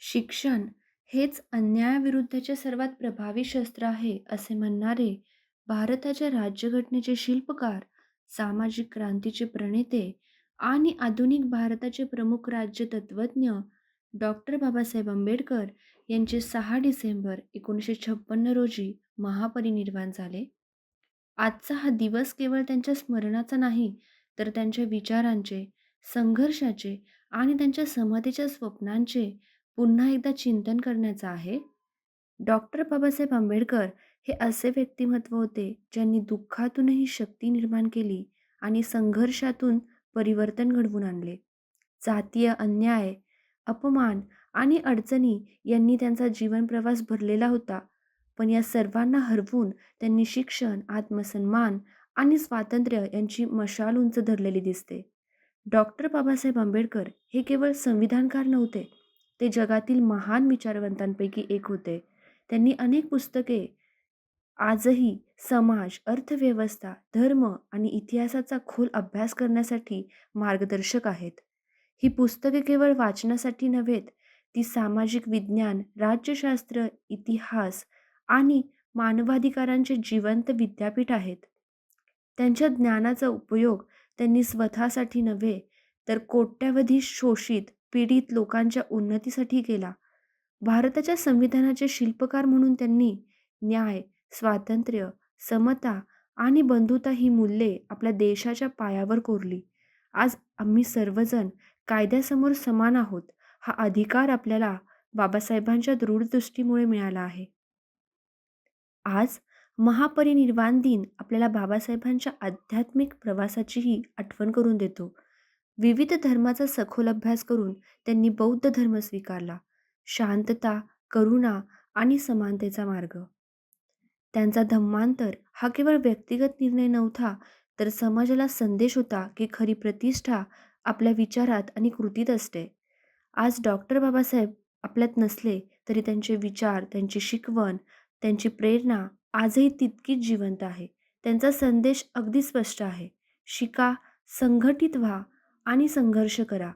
शिक्षण हेच अन्यायाविरुद्धचे सर्वात प्रभावी शस्त्र आहे असे म्हणणारे भारताच्या राज्यघटनेचे शिल्पकार, सामाजिक क्रांतीचे प्रणेते आणि आधुनिक भारताचे प्रमुख राज्यतत्त्वज्ञ डॉक्टर बाबासाहेब आंबेडकर यांचे सहा डिसेंबर एकोणीसशे छप्पन्न रोजी महापरिनिर्वाण झाले. आजचा हा दिवस केवळ त्यांच्या स्मरणाचा नाही, तर त्यांच्या विचारांचे, संघर्षाचे आणि त्यांच्या समतेच्या स्वप्नांचे पुन्हा एकदा चिंतन करण्याचा आहे. डॉक्टर बाबासाहेब आंबेडकर हे असे व्यक्तिमत्व होते, ज्यांनी दुःखातूनही शक्ती निर्माण केली आणि संघर्षातून परिवर्तन घडवून आणले. जातीय अन्याय, अपमान आणि अडचणी यांनी त्यांचा जीवनप्रवास भरलेला होता, पण या सर्वांना हरवून त्यांनी शिक्षण, आत्मसन्मान आणि स्वातंत्र्य यांची मशाल उंच धरलेली दिसते. डॉक्टर बाबासाहेब आंबेडकर हे केवळ संविधानकार नव्हते, ते जगातील महान विचारवंतांपैकी एक होते. त्यांनी अनेक पुस्तके आजही समाज, अर्थव्यवस्था, धर्म आणि इतिहासाचा खोल अभ्यास करण्यासाठी मार्गदर्शक आहेत. ही पुस्तके केवळ वाचनासाठी नव्हेत, ती सामाजिक विज्ञान, राज्यशास्त्र, इतिहास आणि मानवाधिकारांचे जिवंत विद्यापीठ आहेत. त्यांच्या ज्ञानाचा उपयोग त्यांनी स्वतःसाठी नव्हे, तर कोट्यवधी शोषित, पीडित लोकांच्या उन्नतीसाठी केला. भारताच्या संविधानाचे शिल्पकार म्हणून त्यांनी न्याय, स्वातंत्र्य, समता आणि बंधुता ही मूल्ये आपल्या देशाच्या पायावर कोरली. आज आम्ही सर्वजण कायद्यासमोर समान आहोत, हा अधिकार आपल्याला बाबासाहेबांच्या दूरदृष्टीमुळे मिळाला आहे. आज महापरिनिर्वाण दिन आपल्याला बाबासाहेबांच्या आध्यात्मिक प्रवासाचीही आठवण करून देतो. विविध धर्माचा सखोल अभ्यास करून त्यांनी बौद्ध धर्म स्वीकारला, शांतता, करुणा आणि समानतेचा मार्ग. त्यांचा धम्मांतर हा केवळ व्यक्तिगत निर्णय नव्हता, तर समाजाला संदेश होता की खरी प्रतिष्ठा आपल्या विचारात आणि कृतीत असते. आज डॉक्टर बाबासाहेब आपल्यात नसले तरी त्यांचे विचार, त्यांची शिकवण, त्यांची प्रेरणा आजही तितकीच जिवंत आहे. त्यांचा संदेश अगदी स्पष्ट आहे, शिका, संघटित व्हा आणि संघर्ष करा.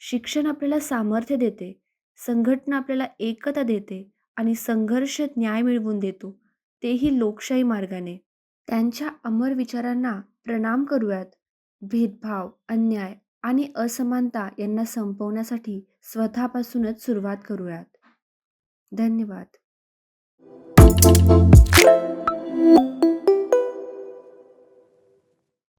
शिक्षण आपल्याला सामर्थ्य देते, संघटना आपल्याला एकता देते आणि संघर्ष न्याय मिळवून देतो, तेही लोकशाही मार्गाने. त्यांच्या अमर विचारांना प्रणाम करूयात. भेदभाव, अन्याय आणि असमानता यांना संपवण्यासाठी स्वतःपासूनच सुरुवात करूयात. धन्यवाद.